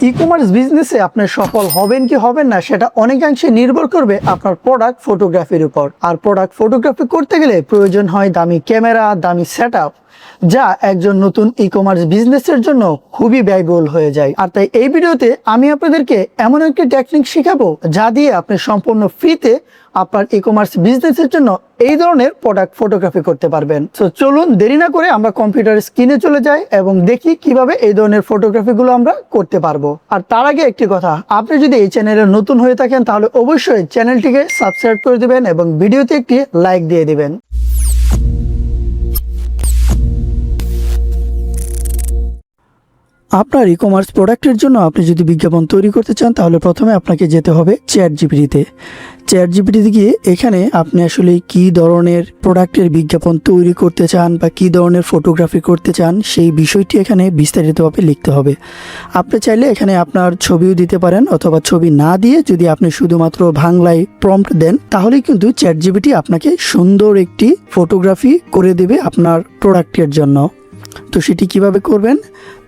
E commerce বিজনেসে আপনি সফল হবেন কি হবেন না, সেটা অনেকাংশে নির্ভর করবে আপনার প্রোডাক্ট ফটোগ্রাফির উপর। আর প্রোডাক্ট ফটোগ্রাফি করতে গেলে প্রয়োজন হয় দামি ক্যামেরা দামি সেট যা একজন নতুন ই কমার্স বিজনেসের জন্য খুবই ব্যয়বহুল হয়ে যায়। আর তাই এই ভিডিওতে আমি আপনাদেরকে এমন একটি টেকনিক শেখাবো যা দিয়ে আপনি সম্পূর্ণ ফ্রিতে আপনার ই কমার্স বিজনেসের জন্য এই ধরনের প্রোডাক্ট ফটোগ্রাফি করতে পারবেন। তো চলুন দেরি না করে আমরা কম্পিউটার স্ক্রিনে চলে যাই এবং দেখি কীভাবে এই ধরনের ফটোগ্রাফিগুলো আমরা করতে পারব। আর তার আগে একটি কথা, আপনি যদি এই চ্যানেলে নতুন হয়ে থাকেন তাহলে অবশ্যই চ্যানেলটিকে সাবস্ক্রাইব করে দিবেন এবং ভিডিওতে একটি লাইক দিয়ে দিবেন। আপনার ই কমার্স প্রোডাক্টের জন্য আপনি যদি বিজ্ঞাপন তৈরি করতে চান, তাহলে প্রথমে আপনাকে যেতে হবে চ্যাট জিপিটিতে চ্যাট জিপিটিতে গিয়ে এখানে আপনি আসলে কি ধরনের প্রোডাক্টের বিজ্ঞাপন তৈরি করতে চান বা কি ধরনের ফটোগ্রাফি করতে চান, সেই বিষয়টি এখানে বিস্তারিতভাবে লিখতে হবে। আপনি চাইলে এখানে আপনার ছবিও দিতে পারেন অথবা ছবি না দিয়ে যদি আপনি শুধুমাত্র বাংলায় প্রম্পট দেন, তাহলেই কিন্তু চ্যাট জিপিটি আপনাকে সুন্দর একটি ফটোগ্রাফি করে দেবে আপনার প্রোডাক্টের জন্য। তো সেটি কীভাবে করবেন?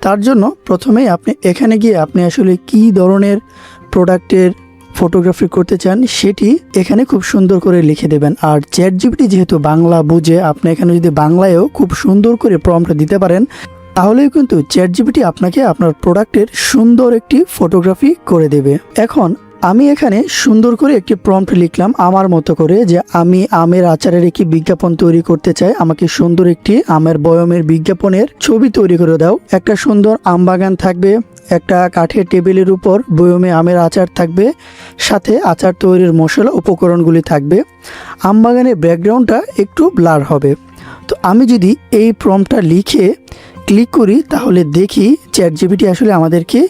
তার জন্য প্রথমেই আপনি এখানে গিয়ে আপনি আসলে কি ধরনের প্রোডাক্টের ফটোগ্রাফি করতে চান সেটি এখানে খুব সুন্দর করে লিখে দেবেন। আর চ্যাট জিপিটি যেহেতু বাংলা বুঝে আপনি এখানে যদি বাংলায়ও খুব সুন্দর করে প্রম্পট দিতে পারেন তাহলেই কিন্তু চ্যাট জিপিটি আপনাকে আপনার প্রোডাক্টের সুন্দর একটি ফটোগ্রাফি করে দেবে। এখন আমি এখানে সুন্দর করে একটি প্রম্পট লিখলাম আমার মতো করে যে আমি আমের আচারের একটি বিজ্ঞাপন তৈরি করতে চাই। আমাকে সুন্দর একটি আমের বয়মের বিজ্ঞাপনের ছবি তৈরি করে দাও। একটা সুন্দর আম বাগান থাকবে, একটা কাঠের টেবিলের উপর বয়মে আমের আচার থাকবে, সাথে আচার তৈরির মশলা উপকরণগুলি থাকবে। আম বাগানের ব্যাকগ্রাউন্ডটা একটু ব্লার হবে। তো আমি যদি এই প্রম্পটটা লিখে ক্লিক করি, তাহলে দেখি চ্যাট জিপিটি আসলে আমাদেরকে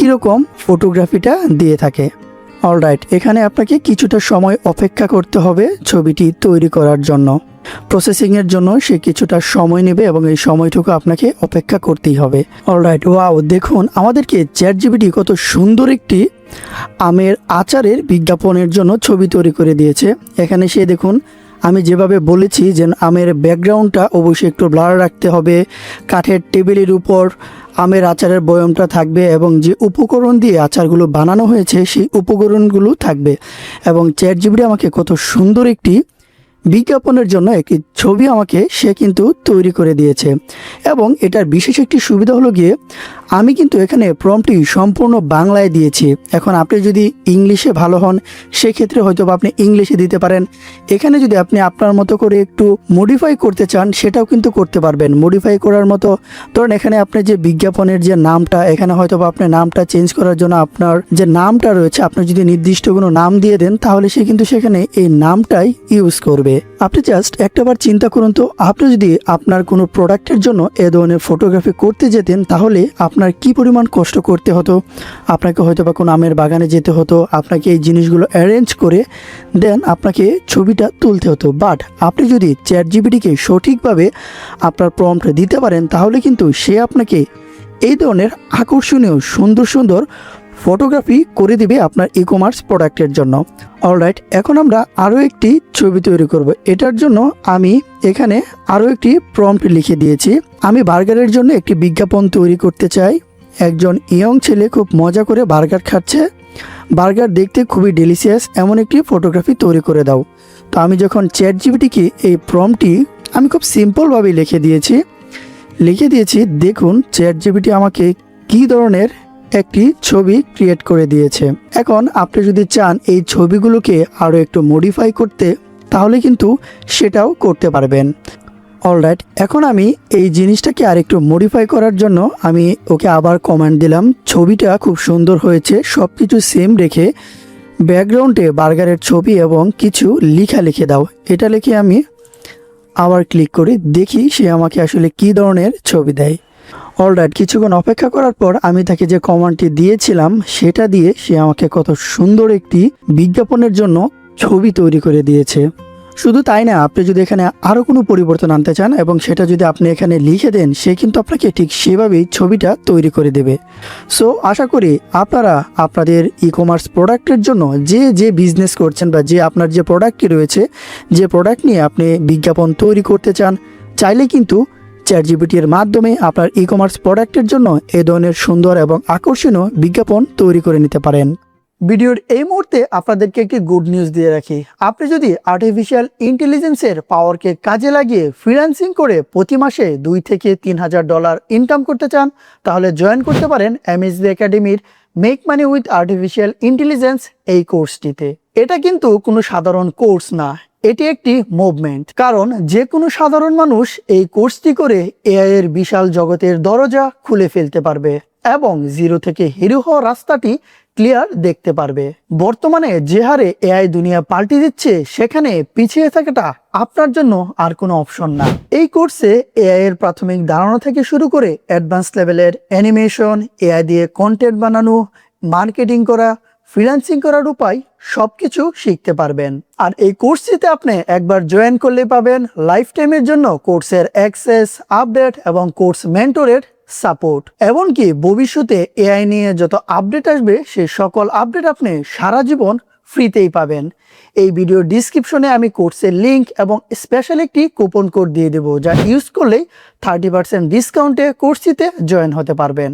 কীরকম ফটোগ্রাফিটা দিয়ে থাকে? অলরাইট এখানে আপনাকে কিছুটা সময় অপেক্ষা করতে হবে ছবিটি তৈরি করার জন্য। প্রসেসিংয়ের জন্য সে কিছুটা সময় নেবে এবং এই সময়টুকু আপনাকে অপেক্ষা করতেই হবে। অলরাইট ওয়াও দেখুন, আমাদেরকে চ্যাট জিবিটি কত সুন্দর একটি আমের আচারের বিজ্ঞাপনের জন্য ছবি তৈরি করে দিয়েছে। এখানে সে দেখুন আমি যেভাবে বলেছি যে আমের ব্যাকগ্রাউন্ডটা অবশ্যই একটু ব্লার রাখতে হবে, কাঠের টেবিলের উপর আমের আচারের বয়মটা থাকবে এবং যে উপকরণ দিয়ে আচারগুলো বানানো হয়েছে সেই উপকরণগুলো থাকবে। এবং চ্যাট জিবিটি আমাকে কত সুন্দর একটি বিজ্ঞাপনের জন্য একটি ছবি আমাকে সে কিন্তু তৈরি করে দিয়েছে। এবং এটার বিশেষ একটি সুবিধা হলো গিয়ে, আমি কিন্তু এখানে প্রমটি সম্পূর্ণ বাংলায় দিয়েছি। এখন আপনি যদি ইংলিশে ভালো হন, সেক্ষেত্রে হয়তো আপনি ইংলিশে দিতে পারেন। এখানে যদি আপনি আপনার মতো করে একটু মডিফাই করতে চান, সেটাও কিন্তু করতে পারবেন। মডিফাই করার মতো, ধরুন এখানে আপনি যে বিজ্ঞাপনের যে নামটা, এখানে হয়তো বা আপনি নামটা চেঞ্জ করার জন্য আপনার যে নামটা রয়েছে, আপনি যদি নির্দিষ্ট কোনো নাম দিয়ে দেন, তাহলে সে কিন্তু সেখানে এই নামটাই ইউজ করবে। আপনি জাস্ট একটাবার চিন্তা করুন তো, আপনি যদি আপনার কোনো প্রোডাক্টের জন্য এ ধরনের ফটোগ্রাফি করতে যেতেন, তাহলে আপনার কি পরিমাণ কষ্ট করতে হতো? আপনাকে হয়তো বা কোনো আমের বাগানে যেতে হতো, আপনাকে এই জিনিসগুলো অ্যারেঞ্জ করে দেন আপনাকে ছবিটা তুলতে হতো। বাট আপনি যদি চ্যাট জিবিটিকে সঠিকভাবে আপনার প্রম্পট দিতে পারেন, তাহলে কিন্তু সে আপনাকে এই ধরনের আকর্ষণীয়, সুন্দর সুন্দর ফটোগ্রাফি করে দিবে আপনার ই কমার্স প্রোডাক্টের জন্য। অলরাইট এখন আমরা আরও একটি ছবি তৈরি করব। এটার জন্য আমি এখানে আরও একটি প্রম্পট লিখে দিয়েছি। আমি বার্গারের জন্য একটি বিজ্ঞাপন তৈরি করতে চাই। একজন ইয়ং ছেলে খুব মজা করে বার্গার খাচ্ছে। বার্গার দেখতে খুবই ডেলিশিয়াস এমন একটি ফটোগ্রাফি তৈরি করে দাও। তো আমি যখন চ্যাট জিবিটিকে এই প্রমটি আমি খুব সিম্পলভাবে লিখে দিয়েছি। লিখে দিয়েছি, দেখুন চ্যাট জিবিটি আমাকে কী ধরনের একটি ছবি ক্রিয়েট করে দিয়েছে। এখন আপনি যদি চান এই ছবিগুলোকে আরও একটু মডিফাই করতে, তাহলে কিন্তু সেটাও করতে পারবেন। অলরাইট এখন আমি এই জিনিসটাকে আর একটু মডিফাই করার জন্য আমি ওকে আবার কমান্ড দিলাম। ছবিটা খুব সুন্দর হয়েছে সব কিছু সেম রেখে ব্যাকগ্রাউন্ডে বার্গারের ছবি এবং কিছু লিখা লিখে দাও। এটা লিখে আমি আবার ক্লিক করি দেখি সে আমাকে আসলে কি ধরনের ছবি দেয়। অলরাইট কিছুক্ষণ অপেক্ষা করার পর আমি তাকে যে কমান্ডটি দিয়েছিলাম, সেটা দিয়ে সে আমাকে কত সুন্দর একটি বিজ্ঞাপনের জন্য ছবি তৈরি করে দিয়েছে। শুধু তাই না, আপনি যদি এখানে আরও কোনো পরিবর্তন আনতে চান এবং সেটা যদি আপনি এখানে লিখে দেন, সে কিন্তু আপনাকে ঠিক সেভাবেই ছবিটা তৈরি করে দেবে। সো আশা করি আপনারা আপনাদের ই কমার্স প্রোডাক্টের জন্য যে যে বিজনেস করছেন বা যে আপনার যে প্রোডাক্টটি রয়েছে, যে প্রোডাক্ট নিয়ে আপনি বিজ্ঞাপন তৈরি করতে চান, চাইলে কিন্তু চ্যাট জিপিটির মাধ্যমে আপনার ই কমার্স প্রোডাক্টের জন্য এ ধরনের সুন্দর এবং আকর্ষণীয় বিজ্ঞাপন তৈরি করে নিতে পারেন। ভিডিওর এই মুহূর্তে আপনাদেরকে একটি গুড নিউজ দিয়ে রাখি। আপনি যদি আর্টিফিশিয়াল ইন্টেলিজেন্সের পাওয়ারকে কাজে লাগিয়ে ফ্রিল্যান্সিং করে প্রতি মাসে দুই থেকে তিন হাজার ডলার ইনকাম করতে চান, তাহলে জয়েন করতে পারেন এমএসবি একাডেমির make money with artificial intelligence এই কোর্সটিতে এটা কিন্তু কোনো সাধারণ কোর্স না। এটি একটি মুভমেন্ট কারণ যে কোনো সাধারণ মানুষ এই কোর্সটি করে এআই এর বিশাল জগতের দরজা খুলে ফেলতে পারবে এবং জিরো থেকে হিরো হওয়ার রাস্তাটি ক্লিয়ার দেখতে পারবে। বর্তমানে যে হারে এআই দুনিয়া পাল্টে দিচ্ছে, সেখানে পিছিয়ে থাকাটা আপনার জন্য আর কোনো অপশন না। এই কোর্সে এআই এর প্রাথমিক ধারণা থেকে শুরু করে অ্যাডভান্স লেভেলের অ্যানিমেশন এআই দিয়ে কন্টেন্ট বানানো মার্কেটিং করা ফ্রিল্যান্সিং করার উপায় সবকিছু শিখতে পারবেন। আর এই কোর্সটিতে আপনি একবার জয়েন করলে পাবেন লাইফ টাইমের জন্য কোর্সের অ্যাক্সেস আপডেট এবং কোর্স মেন্টরের সাপোর্ট এমনকি ভবিষ্যতে এআই নিয়ে যত আপডেট আসবে, সে সকল আপডেট আপনি সারা জীবন ফ্রিতেই পাবেন। এই ভিডিও ডিসক্রিপশনে আমি কোর্সের লিংক এবং স্পেশাল একটি কুপন কোড দিয়ে দেবো, যা ইউজ করলেই থার্টি পার্সেন্ট ডিসকাউন্টে কোর্সটিতে জয়েন হতে পারবেন।